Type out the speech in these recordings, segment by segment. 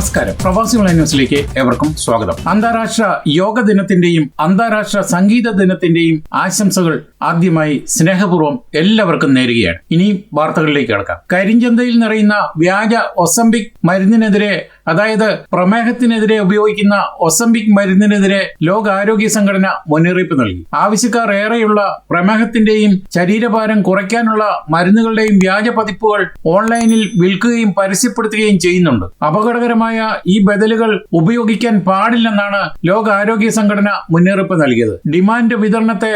നമസ്കാരം. പ്രവാസികൾ ന്യൂസിലേക്ക് ഏവർക്കും സ്വാഗതം. അന്താരാഷ്ട്ര യോഗ ദിനത്തിന്റെയും അന്താരാഷ്ട്ര സംഗീത ദിനത്തിന്റെയും ആശംസകൾ ആദ്യമായി സ്നേഹപൂർവം എല്ലാവർക്കും നേരുകയാണ്. ഇനി വാർത്തകളിലേക്ക് കിടക്കാം. കരിഞ്ചന്തയിൽ നിറയുന്ന വ്യാജ ഒസംബിക് മരുന്നിനെതിരെ അതായത് പ്രമേഹത്തിനെതിരെ ഉപയോഗിക്കുന്ന ഒസംബിക് മരുന്നിനെതിരെ ലോകാരോഗ്യ സംഘടന മുന്നറിയിപ്പ് നൽകി. ആവശ്യക്കാർ ഏറെയുള്ള പ്രമേഹത്തിന്റെയും ശരീരഭാരം കുറയ്ക്കാനുള്ള മരുന്നുകളുടെയും വ്യാജ പതിപ്പുകൾ ഓൺലൈനിൽ വിൽക്കുകയും പരസ്യപ്പെടുത്തുകയും ചെയ്യുന്നുണ്ട്. അപകടകരമായ ഈ ബദലുകൾ ഉപയോഗിക്കാൻ പാടില്ലെന്നാണ് ലോകാരോഗ്യ സംഘടന മുന്നറിയിപ്പ് നൽകിയത്. ഡിമാൻഡ് വിതരണത്തെ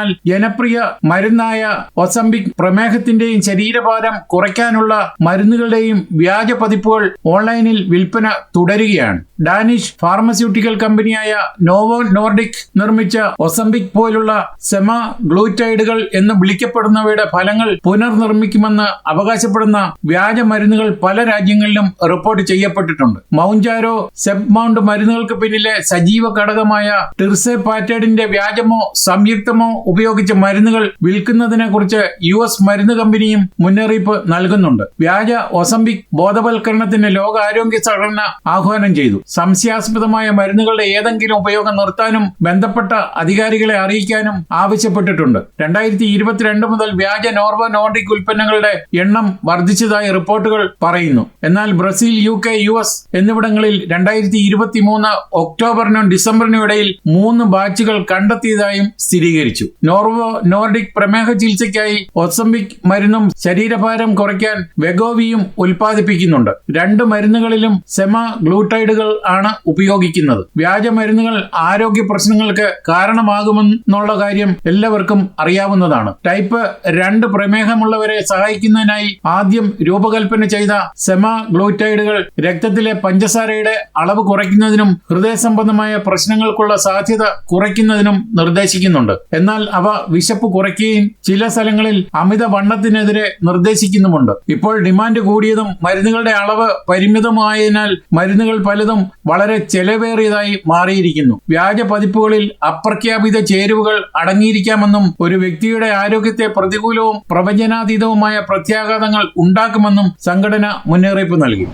മറികടക്കുന്നതിനാൽ ജനപ്രിയ മരുന്നായ ഒസംബിക് പ്രമേഹത്തിന്റെയും ശരീരഭാരം കുറയ്ക്കാനുള്ള മരുന്നുകളുടെയും വ്യാജ പതിപ്പുകൾ ഓൺലൈനിൽ വിൽപ്പന തുടരുകയാണ്. ഡാനിഷ് ഫാർമസ്യൂട്ടിക്കൽ കമ്പനിയായ നോവോ നോർഡിക് നിർമ്മിച്ച ഒസംബിക് പോലുള്ള സെമ ഗ്ലൂറ്റൈഡുകൾ എന്ന് വിളിക്കപ്പെടുന്നവയുടെ ഫലങ്ങൾ പുനർനിർമ്മിക്കുമെന്ന് അവകാശപ്പെടുന്ന വ്യാജ മരുന്നുകൾ പല രാജ്യങ്ങളിലും റിപ്പോർട്ട് ചെയ്യപ്പെട്ടിട്ടുണ്ട്. മൗഞ്ചാരോ സെബ് മൗണ്ട് മരുന്നുകൾക്ക് പിന്നിലെ സജീവ ഘടകമായ ടിർസെ പാറ്റേഡിന്റെ വ്യാജമോ സംയുക്തമോ ഉപയോഗിച്ച് മരുന്നുകൾ വിൽക്കുന്നതിനെ കുറിച്ച് യു എസ് മരുന്ന് കമ്പനിയും മുന്നറിയിപ്പ് നൽകുന്നുണ്ട്. വ്യാജ ഒസംബിക് ബോധവൽക്കരണത്തിന് ലോകാരോഗ്യ സംഘടന ആഹ്വാനം ചെയ്തു. സംശയാസ്പദമായ മരുന്നുകളുടെ ഏതെങ്കിലും ഉപയോഗം നിർത്താനും ബന്ധപ്പെട്ട അധികാരികളെ അറിയിക്കാനും ആവശ്യപ്പെട്ടിട്ടുണ്ട്. രണ്ടായിരത്തി ഇരുപത്തിരണ്ട് മുതൽ വ്യാജ നോർവ നോർഡിക് ഉൽപ്പന്നങ്ങളുടെ എണ്ണം വർദ്ധിച്ചതായി റിപ്പോർട്ടുകൾ പറയുന്നു. എന്നാൽ Brazil U K U S എന്നിവിടങ്ങളിൽ രണ്ടായിരത്തി ഇരുപത്തി മൂന്ന് ഒക്ടോബറിനും ഡിസംബറിനും ഇടയിൽ മൂന്ന് ബാച്ചുകൾ കണ്ടെത്തിയതായും സ്ഥിരീകരിച്ചു. നോർവോ നോർഡിക് പ്രമേഹ ചികിത്സയ്ക്കായി ഒസംബിക് മരുന്നും ശരീരഭാരം കുറയ്ക്കാൻ വെഗോവിയും ഉൽപ്പാദിപ്പിക്കുന്നുണ്ട്. രണ്ട് മരുന്നുകളിലും സെമ ഗ്ലൂട്ടൈഡുകൾ ആണ് ഉപയോഗിക്കുന്നത്. വ്യാജ മരുന്നുകൾ ആരോഗ്യ പ്രശ്നങ്ങൾക്ക് കാരണമാകുമെന്നുള്ള കാര്യം എല്ലാവർക്കും അറിയാവുന്നതാണ്. ടൈപ്പ് രണ്ട് പ്രമേഹമുള്ളവരെ സഹായിക്കുന്നതിനായി ആദ്യം രൂപകൽപ്പന ചെയ്ത സെമ ഗ്ലൂറ്റൈഡുകൾ രക്തത്തിലെ പഞ്ചസാരയുടെ അളവ് കുറയ്ക്കുന്നതിനും ഹൃദയ സംബന്ധമായ പ്രശ്നങ്ങൾക്കുള്ള സാധ്യത കുറയ്ക്കുന്നതിനും നിർദ്ദേശിക്കുന്നുണ്ട്. എന്നാൽ അവ വിശപ്പ് കുറയ്ക്കുകയും ചില സ്ഥലങ്ങളിൽ അമിത വണ്ണത്തിനെതിരെ നിർദ്ദേശിക്കുന്നുമുണ്ട്. ഇപ്പോൾ ഡിമാൻഡ് കൂടിയതും മരുന്നുകളുടെ അളവ് പരിമിതമായതിനാൽ മരുന്നുകൾ പലതും വളരെ ചെലവേറിയതായി മാറിയിരിക്കുന്നു. വ്യാജ പതിപ്പുകളിൽ അപ്രഖ്യാപിത ചേരുവകൾ അടങ്ങിയിരിക്കാമെന്നും ഒരു വ്യക്തിയുടെ ആരോഗ്യത്തെ പ്രതികൂലവും പ്രവചനാതീതവുമായ പ്രത്യാഘാതങ്ങൾ ഉണ്ടാക്കുമെന്നും സംഘടന മുന്നറിയിപ്പ് നൽകി.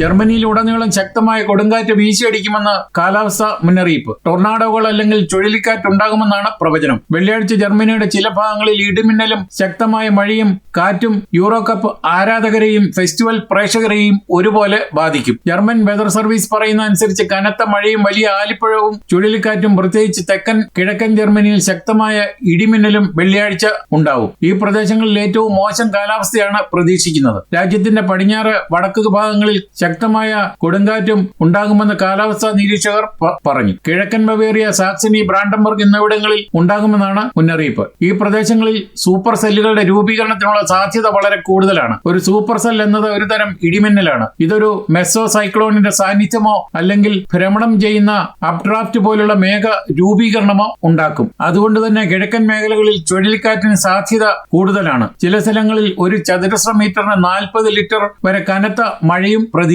ജർമ്മനിയിലുടനീളം ശക്തമായ കൊടുങ്കാറ്റ് വീശിയടിക്കുമെന്ന് കാലാവസ്ഥാ മുന്നറിയിപ്പ്. ടൊർണാഡോകൾ അല്ലെങ്കിൽ ചുഴലിക്കാറ്റ് ഉണ്ടാകുമെന്നാണ് പ്രവചനം. വെള്ളിയാഴ്ച ജർമ്മനിയുടെ ചില ഭാഗങ്ങളിൽ ഇടിമിന്നലും ശക്തമായ മഴയും കാറ്റും യൂറോ കപ്പ് ആരാധകരെയും ഫെസ്റ്റിവൽ പ്രേക്ഷകരെയും ഒരുപോലെ ബാധിക്കും. ജർമ്മൻ വെതർ സർവീസ് പറയുന്ന അനുസരിച്ച് കനത്ത മഴയും വലിയ ആലിപ്പഴവും ചുഴലിക്കാറ്റും പ്രത്യേകിച്ച് തെക്കൻ കിഴക്കൻ ജർമ്മനിയിൽ ശക്തമായ ഇടിമിന്നലും വെള്ളിയാഴ്ച ഉണ്ടാവും. ഈ പ്രദേശങ്ങളിൽ ഏറ്റവും മോശം കാലാവസ്ഥയാണ് പ്രതീക്ഷിക്കുന്നത്. രാജ്യത്തിന്റെ പടിഞ്ഞാറ് വടക്ക് ഭാഗങ്ങളിൽ ശക്തമായ കൊടുങ്കാറ്റും ഉണ്ടാകുമെന്ന് കാലാവസ്ഥാ നിരീക്ഷകർ പറഞ്ഞു. കിഴക്കൻ ബവേറിയ സാക്സണി ബ്രാൻഡംബർഗ് എന്നിവിടങ്ങളിൽ ഉണ്ടാകുമെന്നാണ് മുന്നറിയിപ്പ്. ഈ പ്രദേശങ്ങളിൽ സൂപ്പർ സെല്ലുകളുടെ രൂപീകരണത്തിനുള്ള സാധ്യത വളരെ കൂടുതലാണ്. ഒരു സൂപ്പർ സെൽ എന്നത് ഒരു തരം ഇടിമിന്നലാണ്. ഇതൊരു മെസ്സോ സൈക്ലോണിന്റെ സാന്നിധ്യമോ അല്ലെങ്കിൽ ഭ്രമണം ചെയ്യുന്ന അപ്ഡ്രാഫ്റ്റ് പോലുള്ള മേഘ രൂപീകരണമോ ഉണ്ടാക്കും. അതുകൊണ്ട് തന്നെ കിഴക്കൻ മേഖലകളിൽ ചുഴലിക്കാറ്റിന് സാധ്യത കൂടുതലാണ്. ചില സ്ഥലങ്ങളിൽ ഒരു ചതുരശ്ര മീറ്ററിന് നാൽപ്പത് ലിറ്റർ വരെ കനത്ത മഴയും പ്രതീക്ഷിക്കാം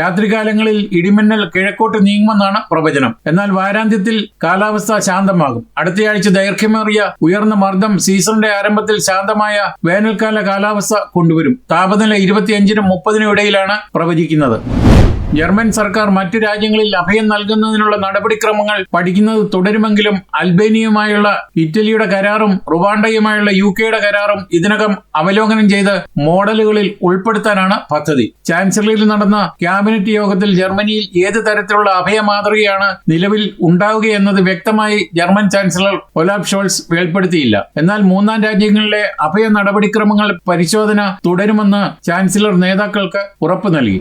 രാത്രികാലങ്ങളിൽ ഇടിമിന്നൽ കിഴക്കോട്ട് നീങ്ങുമെന്നാണ് പ്രവചനം. എന്നാൽ വാരാന്ത്യത്തിൽ കാലാവസ്ഥ ശാന്തമാകും. അടുത്തയാഴ്ച ദൈർഘ്യമേറിയ ഉയർന്ന മർദ്ദം സീസണിന്റെ ആരംഭത്തിൽ ശാന്തമായ വേനൽക്കാല കാലാവസ്ഥ കൊണ്ടുവരും. താപനില ഇരുപത്തിയഞ്ചിനും മുപ്പതിനും ഇടയിലാണ് പ്രവചിക്കുന്നത്. ജർമ്മൻ സർക്കാർ മറ്റു രാജ്യങ്ങളിൽ അഭയം നൽകുന്നതിനുള്ള നടപടിക്രമങ്ങൾ പഠിക്കുന്നത് തുടരുമെങ്കിലും അൽബേനിയുമായുള്ള ഇറ്റലിയുടെ കരാറും റുവാണ്ടയുമായുള്ള യു കെയുടെ കരാറും ഇതിനകം അവലോകനം ചെയ്ത് മോഡലുകളിൽ ഉൾപ്പെടുത്താനാണ് പദ്ധതി. ചാൻസലറിൽ നടന്ന ക്യാബിനറ്റ് യോഗത്തിൽ ജർമ്മനിയിൽ ഏത് തരത്തിലുള്ള അഭയ മാതൃകയാണ് നിലവിൽ ഉണ്ടാവുകയെന്നത് വ്യക്തമായി ജർമ്മൻ ചാൻസലർ ഒലാബ് ഷോൾസ് വെളിപ്പെടുത്തിയില്ല. എന്നാൽ മൂന്നാം രാജ്യങ്ങളിലെ അഭയ നടപടിക്രമങ്ങൾ പരിശോധന തുടരുമെന്ന് ചാൻസലർ നേതാക്കൾക്ക് ഉറപ്പ് നൽകി.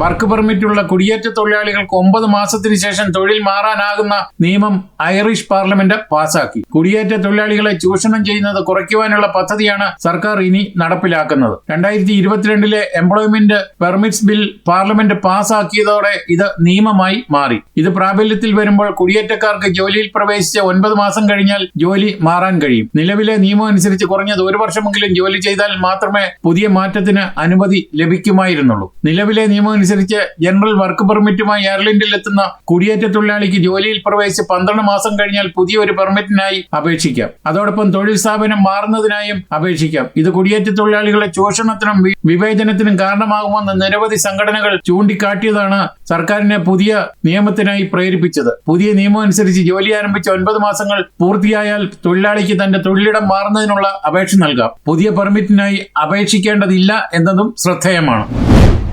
വർക്ക് പെർമിറ്റുള്ള കുടിയേറ്റ തൊഴിലാളികൾക്ക് ഒമ്പത് മാസത്തിന് ശേഷം തൊഴിൽ മാറാനാകുന്ന നിയമം ഐറിഷ് പാർലമെന്റ് പാസാക്കി. കുടിയേറ്റ തൊഴിലാളികളെ ചൂഷണം ചെയ്യുന്നത് കുറയ്ക്കുവാനുള്ള പദ്ധതിയാണ് സർക്കാർ ഇനി നടപ്പിലാക്കുന്നത്. രണ്ടായിരത്തി ഇരുപത്തിരണ്ടിലെ എംപ്ലോയ്മെന്റ് പെർമിറ്റ്സ് ബിൽ പാർലമെന്റ് പാസാക്കിയതോടെ ഇത് നിയമമായി മാറി. ഇത് പ്രാബല്യത്തിൽ വരുമ്പോൾ കുടിയേറ്റക്കാർക്ക് ജോലിയിൽ പ്രവേശിച്ച ഒൻപത് മാസം കഴിഞ്ഞാൽ ജോലി മാറാൻ കഴിയും. നിലവിലെ നിയമം അനുസരിച്ച് കുറഞ്ഞത് ഒരു വർഷമെങ്കിലും ജോലി ചെയ്താൽ മാത്രമേ പുതിയ മാറ്റത്തിന് അനുമതി ലഭിക്കുമായിരുന്നുള്ളൂ. നിലവിലെ നിയമം അനുസരിച്ച് ജനറൽ വർക്ക് പെർമിറ്റുമായി അയർലൻഡിൽ എത്തുന്ന കുടിയേറ്റ തൊഴിലാളിക്ക് ജോലിയിൽ പ്രവേശിച്ച് പന്ത്രണ്ട് മാസം കഴിഞ്ഞാൽ പുതിയ ഒരു പെർമിറ്റിനായി അപേക്ഷിക്കാം. അതോടൊപ്പം തൊഴിൽ സ്ഥാപനം മാറുന്നതിനായും അപേക്ഷിക്കാം. ഇത് കുടിയേറ്റ തൊഴിലാളികളെ ചൂഷണത്തിനും വിവേചനത്തിനും കാരണമാകുമെന്ന് നിരവധി സംഘടനകൾ ചൂണ്ടിക്കാട്ടിയതാണ് സർക്കാരിനെ പുതിയ നിയമത്തിനായി പ്രേരിപ്പിച്ചത്. പുതിയ നിയമം അനുസരിച്ച് ജോലി ആരംഭിച്ച ഒൻപത് മാസങ്ങൾ പൂർത്തിയായാൽ തൊഴിലാളിക്ക് തന്റെ തൊഴിലിടം മാറുന്നതിനുള്ള അപേക്ഷ നൽകാം. പുതിയ പെർമിറ്റിനായി അപേക്ഷിക്കേണ്ടതില്ല എന്നതും ശ്രദ്ധേയമാണ്.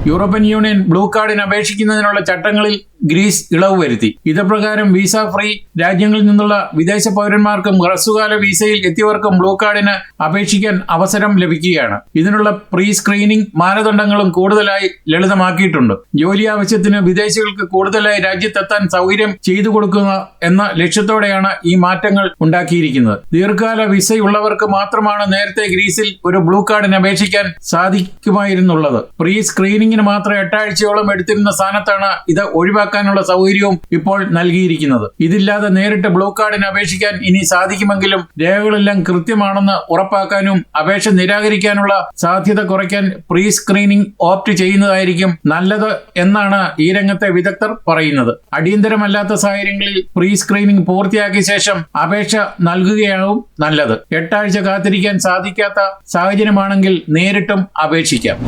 യൂറോപ്യൻ യൂണിയൻ ബ്ലൂ കാർഡിന് അപേക്ഷിക്കുന്നതിനുള്ള ചട്ടങ്ങളിൽ ഗ്രീസ് ഇളവ് വരുത്തി. ഇതപ്രകാരം വിസ ഫ്രീ രാജ്യങ്ങളിൽ നിന്നുള്ള വിദേശ പൗരന്മാർക്കും ഹ്രസ്വകാല വിസയിൽ എത്തിയവർക്കും ബ്ലൂ കാർഡിന് അപേക്ഷിക്കാൻ അവസരം ലഭിക്കുകയാണ്. ഇതിനുള്ള പ്രീ സ്ക്രീനിംഗ് മാനദണ്ഡങ്ങളും കൂടുതലായി ലളിതമാക്കിയിട്ടുണ്ട്. ജോലി ആവശ്യത്തിന് വിദേശികൾക്ക് കൂടുതലായി രാജ്യത്തെത്താൻ സൗകര്യം ചെയ്തു കൊടുക്കുന്ന എന്ന ലക്ഷ്യത്തോടെയാണ് ഈ മാറ്റങ്ങൾ ഉണ്ടാക്കിയിരിക്കുന്നത്. ദീർഘകാല വിസയുള്ളവർക്ക് മാത്രമാണ് നേരത്തെ ഗ്രീസിൽ ഒരു ബ്ലൂ കാർഡിന് അപേക്ഷിക്കാൻ സാധിക്കുമായിരുന്നുള്ളത്. പ്രീ സ്ക്രീനിങ്ങിന് മാത്രം എട്ടാഴ്ചയോളം എടുത്തിരുന്ന സ്ഥാനത്താണ് ഇത് ഒഴിവാക്കാനുള്ള സൗകര്യവും ഇപ്പോൾ നൽകിയിരിക്കുന്നത്. ഇതില്ലാതെ നേരിട്ട് ബ്ലൂ കാർഡിന് അപേക്ഷിക്കാൻ ഇനി സാധിക്കുമെങ്കിലും രേഖകളെല്ലാം കൃത്യമാണെന്ന് ഉറപ്പാക്കാനും അപേക്ഷ നിരാകരിക്കാനുള്ള സാധ്യത കുറയ്ക്കാൻ പ്രീ സ്ക്രീനിംഗ് ഓപ്റ്റ് ചെയ്യുന്നതായിരിക്കും നല്ലത് എന്നാണ് ഈ രംഗത്തെ വിദഗ്ധർ പറയുന്നത്. അടിയന്തരമല്ലാത്ത സാഹചര്യങ്ങളിൽ പ്രീ സ്ക്രീനിംഗ് പൂർത്തിയാക്കിയ ശേഷം അപേക്ഷ നൽകുകയാവും നല്ലത്. എട്ടാഴ്ച കാത്തിരിക്കാൻ സാധിക്കാത്ത സാഹചര്യമാണെങ്കിൽ നേരിട്ടും അപേക്ഷിക്കാം.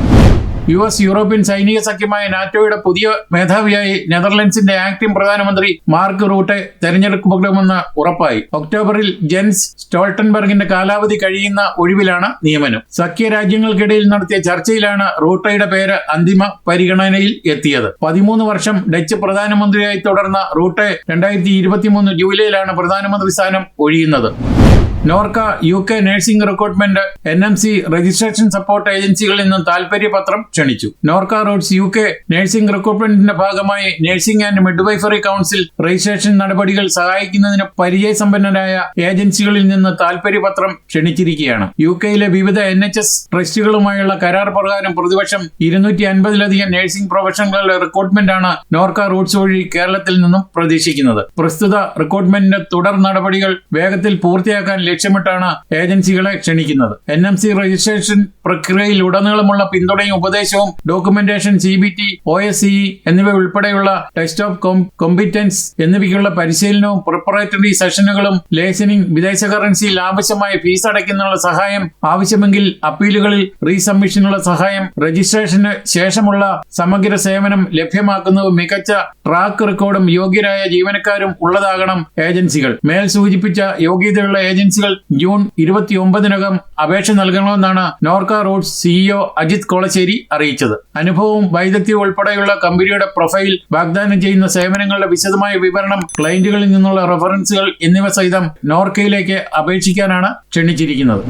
യു എസ് യൂറോപ്യൻ സൈനിക സഖ്യമായ നാറ്റോയുടെ പുതിയ മേധാവിയായി നെതർലൻഡ്സിന്റെ ആക്ടിംഗ് പ്രധാനമന്ത്രി മാർക്ക് റൂട്ടെ തെരഞ്ഞെടുക്കപ്പെടുമെന്ന് ഉറപ്പായി. ഒക്ടോബറിൽ ജെൻസ് സ്റ്റോൾട്ടൻബർഗിന്റെ കാലാവധി കഴിയുന്ന ഒഴിവിലാണ് നിയമനം. സഖ്യ രാജ്യങ്ങൾക്കിടയിൽ നടത്തിയ ചർച്ചയിലാണ് റൂട്ടയുടെ പേര് അന്തിമ പരിഗണനയിൽ എത്തിയത്. പതിമൂന്ന് വർഷം ഡച്ച് പ്രധാനമന്ത്രിയായി തുടർന്ന റൂട്ടെ രണ്ടായിരത്തി ഇരുപത്തിമൂന്ന് ജൂലൈയിലാണ് പ്രധാനമന്ത്രി സ്ഥാനം ഒഴിയുന്നത്. Norka U K nursing recruitment N M C registration support ഏജൻസികളിൽ നിന്നും താൽപര്യപത്രം ക്ഷണിച്ചു. Norka Roots U K nursing റിക്രൂട്ട്മെന്റിന്റെ ഭാഗമായി nursing and midwifery council registration നടപടികൾ സഹായിക്കുന്നതിന് പരിചയസമ്പന്നരായ ഏജൻസികളിൽ നിന്ന് താൽപര്യപത്രം ക്ഷണിച്ചിരിക്കുകയാണ്. യു കെയിലെ വിവിധ എൻ എച്ച് എസ് ട്രസ്റ്റുകളുമായുള്ള കരാർ പ്രകാരം പ്രതിവർഷം ഇരുന്നൂറ്റി അൻപതിലധികം നഴ്സിംഗ് പ്രൊഫഷണലുകളുടെ റിക്രൂട്ട്മെന്റാണ് നോർക്ക റൂട്ട്സ് വഴി കേരളത്തിൽ നിന്നും പ്രതീക്ഷിക്കുന്നത്. പ്രസ്തുത റിക്രൂട്ട്മെന്റിന്റെ തുടർ നടപടികൾ വേഗത്തിൽ പൂർത്തിയാക്കാൻ ലക്ഷ്യമിട്ടാണ് ഏജൻസികളെ ക്ഷണിക്കുന്നത്. എൻ എം സി രജിസ്ട്രേഷൻ പ്രക്രിയയിൽ ഉടനീളമുള്ള പിന്തുണയും ഉപദേശവും documentation C B T O S E എന്നിവ ഉൾപ്പെടെയുള്ള ടെസ്റ്റ് ഓഫ് കോമ്പിറ്റൻസ് എന്നിവയ്ക്കുള്ള പരിശീലനവും പ്രിപ്പറേറ്ററി സെഷനുകളും ലേസനിങ് വിദേശ കറൻസിയിൽ ആവശ്യമായ ഫീസ് അടയ്ക്കുന്നതിനുള്ള സഹായം ആവശ്യമെങ്കിൽ അപ്പീലുകളിൽ റീസബ്മിഷനുള്ള സഹായം രജിസ്ട്രേഷന് ശേഷമുള്ള സമഗ്ര സേവനം ലഭ്യമാക്കുന്നതും മികച്ച ട്രാക്ക് റെക്കോർഡും യോഗ്യരായ ജീവനക്കാരും ഉള്ളതാകണം ഏജൻസികൾ. മേൽ സൂചിപ്പിച്ച യോഗ്യതയുള്ള ഏജൻസികൾ ജൂൺ ഇരുപത്തിയൊമ്പതിനകം അപേക്ഷ നൽകണമെന്നാണ് നോർക്ക റോഡ്സ് സിഇഒ അജിത് കോളശ്ശേരി അറിയിച്ചത്. അനുഭവവും വൈദഗ്ധ്യവും ഉൾപ്പെടെയുള്ള കമ്പനിയുടെ പ്രൊഫൈൽ വാഗ്ദാനം ചെയ്യുന്ന സേവനങ്ങളുടെ വിശദമായ വിവരണം ക്ലയന്റുകളിൽ നിന്നുള്ള റെഫറൻസുകൾ എന്നിവ സഹിതം നോർക്കയിലേക്ക് അപേക്ഷിക്കാനാണ് ക്ഷണിച്ചിരിക്കുന്നത്.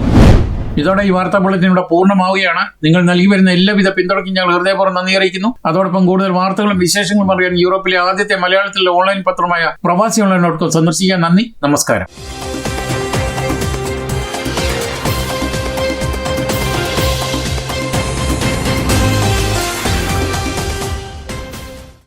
ഇതോടെ ഈ വാർത്താ ബുള്ളറ്റിൻ ഇവിടെ പൂർണമാവുകയാണ്. നിങ്ങൾ നൽകി വരുന്ന എല്ലാവിധ പിന്തുണയ്ക്കും ഞങ്ങൾ ഹൃദയപൂർവം നന്ദി അറിയിക്കുന്നു. അതോടൊപ്പം കൂടുതൽ വാർത്തകളും വിശേഷങ്ങളും അറിയാൻ യൂറോപ്പിലെ ആദ്യത്തെ മലയാളത്തിലെ ഓൺലൈൻ പത്രമായ പ്രവാസി ഓൺലൈൻ ഡോട്ട് കോം സന്ദർശിക്കാൻ നന്ദി. നമസ്കാരം.